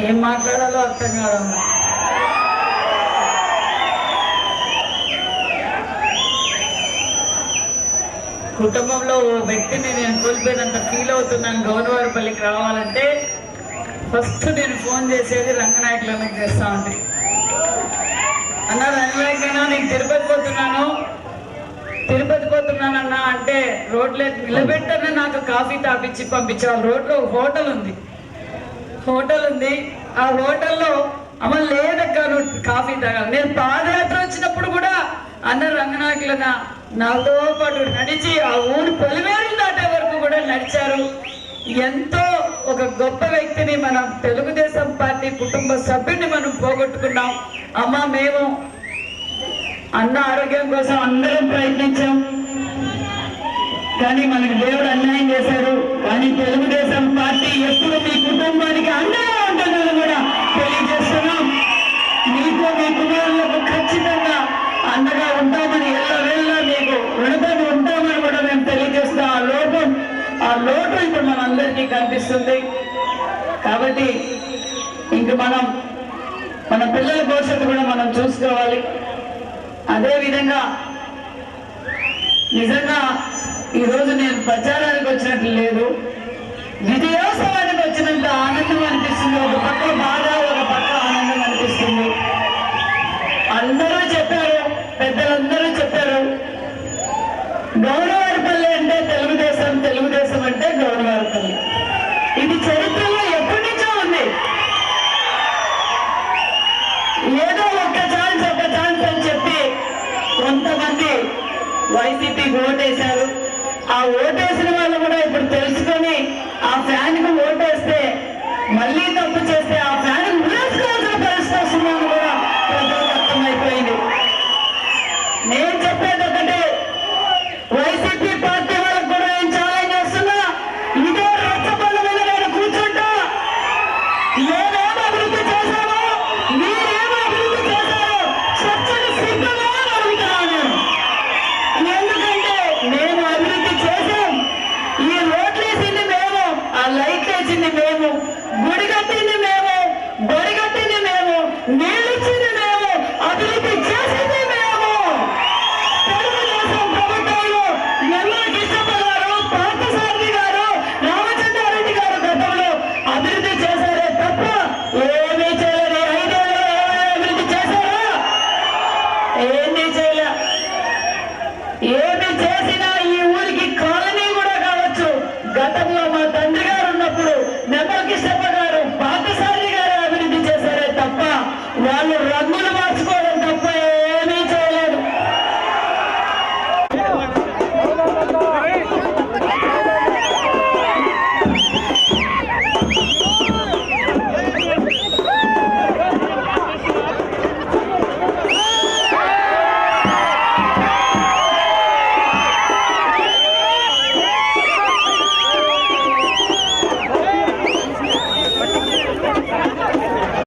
ఏం మాట్లాడాలో అర్థం కాదమ్మా. కుటుంబంలో ఓ వ్యక్తిని నేను కోల్పోయినంత ఫీల్ అవుతున్నాను. గౌరవరపల్లికి రావాలంటే ఫస్ట్ నేను ఫోన్ చేసేది రంగనాయకులకు చేస్తా ఉంది అన్న రంగనాయకైనా నేను తిరుపతి పోతున్నాను. తిరుపతి పోతున్నానన్నా అంటే రోడ్లో నిలబెట్టనే నాకు కాఫీ తాపించి పంపించారు. రోడ్లో ఒక హోటల్ ఉంది. హోటల్ ఉంది ఆ హోటల్లో అమ్మ లేదక్కా నువ్వు కాఫీ తాగాలి నేను పాదయాత్ర వచ్చినప్పుడు కూడా అన్న రంగనాయకులన నాతో పాటు నడిచి ఆ ఊరు పొలిమేరులు దాటే వరకు కూడా నడిచారు. ఎంతో ఒక గొప్ప వ్యక్తిని మనం తెలుగుదేశం పార్టీ కుటుంబ సభ్యుడిని మనం పోగొట్టుకున్నాం. అమ్మ మేము అన్న ఆరోగ్యం కోసం అందరం ప్రయత్నించాం. కానీ మనకి దేవుడు అన్యాయం చేశారు కానీ తెలుగుదేశం పార్టీ ఎప్పుడు మీకు కుటుంబానికి అండగా ఉంటుందని కూడా తెలియజేస్తున్నాం. మీకు మీ కుటుంబాలకు ఖచ్చితంగా అండగా ఉంటామని ఎల్ల వెళ్ళ మీకు రుణపడి ఉంటామని కూడా మేము తెలియజేస్తాం ఆ లోపం ఆ లోటు ఇప్పుడు మనందరికీ కనిపిస్తుంది. కాబట్టి ఇంక మనం మన పిల్లల భవిష్యత్తు కూడా మనం చూసుకోవాలి. అదేవిధంగా నిజంగా ఈ రోజు నేను ప్రచారానికి వచ్చినట్లు లేదు. విజయోత్సవానికి వచ్చినంత ఆనందం అనిపిస్తుంది. ఒక పక్క బాధ ఒక పక్క ఆనందం అనిపిస్తుంది. అందరూ చెప్పారు పెద్దలందరూ చెప్పారు. గౌరవారిపల్లి అంటే తెలుగుదేశం తెలుగుదేశం అంటే గౌరవారిపల్లి. ఇది చరిత్రలో ఎప్పటి నుంచో ఉంది. ఏదో ఒక్క ఛాన్స్ ఒక్క ఛాన్స్ అని చెప్పి కొంతమంది వైసీపీ ఓటేశారు. ఆ ఓటేసిన వాళ్ళు కూడా ఇప్పుడు తెలుసు. ఆ ఫ్యాన్కు ఓటేస్తే మళ్ళీ తప్పు చేస్తే కట్టింది మేము బడి కట్టింది మేము నీళ్ళు మేము అభివృద్ధి చేసింది మేము. తెలుగుదేశం ప్రభుత్వంలో నెల్లూరు కృష్ణప్ప గారు పార్థసారథి గారు రామచంద్రారెడ్డి గారు గతంలో అభివృద్ధి చేశారే తప్ప ఏమీ చేయలేదు. ఐదేళ్ళు అభివృద్ధి చేశారా? ఏంది చేయలే. ఏమి చేసినా ఈ ఊరికి కాలనీ కూడా కావచ్చు. గతంలో మా తండ్రి గారు ఉన్నప్పుడు నెమ్మకి చెప్పగా